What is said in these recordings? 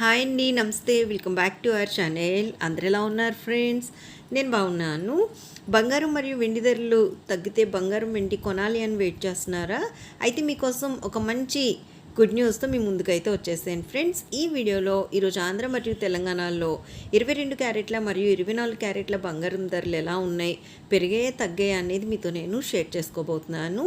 Hi అండి నమస్తే. Welcome back to our channel అందరు ఎలా ఉన్నారు ఫ్రెండ్స్ నేను బాగున్నాను. బంగారం మరియు వెండి ధరలు తగ్గితే బంగారం వెండి కొనాలి అని వెయిట్ చేస్తున్నారా? అయితే మీకోసం ఒక మంచి గుడ్ న్యూస్తో మీ ముందుకైతే వచ్చేసాను ఫ్రెండ్స్ ఈ వీడియోలో ఈరోజు ఆంధ్ర మరియు తెలంగాణలో ఇరవై రెండు క్యారెట్ల మరియు ఇరవై నాలుగు క్యారెట్ల బంగారం ధరలు ఎలా ఉన్నాయి పెరిగాయా తగ్గాయా అనేది మీతో నేను షేర్ చేసుకోబోతున్నాను.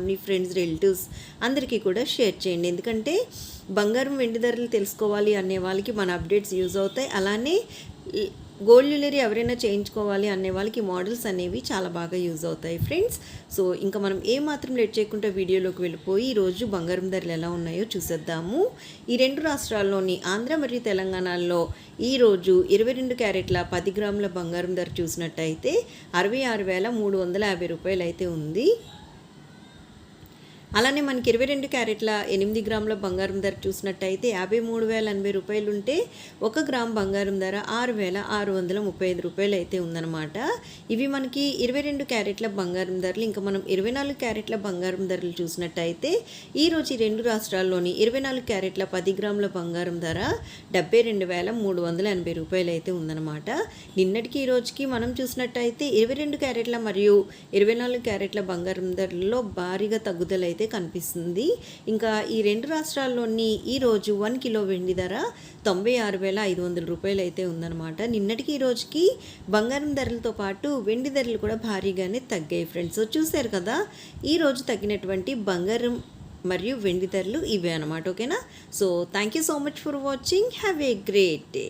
ఫ్రెండ్స్ రిలేటివ్స్ అందరికీ కూడా షేర్ చేయండి. ఎందుకంటే బంగారం వెండి ధరలు తెలుసుకోవాలి అనే వాళ్ళకి మన అప్డేట్స్ యూజ్ అవుతాయి. అలానే గోల్డ్ జ్యువెలరీ ఎవరైనా చేయించుకోవాలి అనే వాళ్ళకి మోడల్స్ అనేవి చాలా బాగా యూజ్ అవుతాయి ఫ్రెండ్స్ సో ఇంకా మనం ఏ మాత్రం లేట్ చేయకుండా వీడియోలోకి వెళ్ళిపోయి ఈరోజు బంగారం ధరలు ఎలా ఉన్నాయో చూసేద్దాము. ఈ రెండు రాష్ట్రాల్లోని ఆంధ్ర మరియు తెలంగాణలో ఈరోజు ఇరవై రెండు క్యారెట్ల పది గ్రాముల బంగారం ధర చూసినట్టయితే అరవై ఆరు వేల మూడు వందల యాభై రూపాయలు అయితే ఉంది. అలానే మనకి ఇరవై రెండు క్యారెట్ల ఎనిమిది గ్రాముల బంగారం ధర చూసినట్టయితే యాభై మూడు వేల ఎనభై రూపాయలు ఉంటే ఒక గ్రామ్ బంగారం ధర ఆరు వేల ఆరు వందల ముప్పై ఐదు రూపాయలు అయితే ఉందన్నమాట. ఇవి మనకి ఇరవై రెండు క్యారెట్ల బంగారం ధరలు ఇంకా మనం ఇరవై నాలుగు క్యారెట్ల బంగారం ధరలు చూసినట్టయితే ఈరోజు ఈ రెండు రాష్ట్రాల్లోని ఇరవై నాలుగు క్యారెట్ల పది గ్రాముల బంగారం ధర డెబ్బై రెండు వేల మూడు వందల ఎనభై రూపాయలు అయితే ఉందన్నమాట. నిన్నటికి ఈ రోజుకి మనం చూసినట్టయితే ఇరవై రెండు క్యారెట్ల మరియు ఇరవై నాలుగు క్యారెట్ల బంగారం ధరల్లో భారీగా తగ్గుదల అయితే కనిపిస్తుంది. ఇంకా ఈ రెండు రాష్ట్రాల్లోని ఈరోజు వన్ కిలో వెండి ధర తొంభై ఆరు వేల ఐదు వందల రూపాయలు అయితే ఉందన్నమాట. నిన్నటికి ఈ రోజుకి బంగారం ధరలతో పాటు వెండి ధరలు కూడా భారీగానే తగ్గాయి ఫ్రెండ్స్. చూశారు కదా ఈరోజు తగ్గినటువంటి బంగారం మరియు వెండి ధరలు ఇవే అనమాట ఓకేనా? So thank you so much for watching have a great day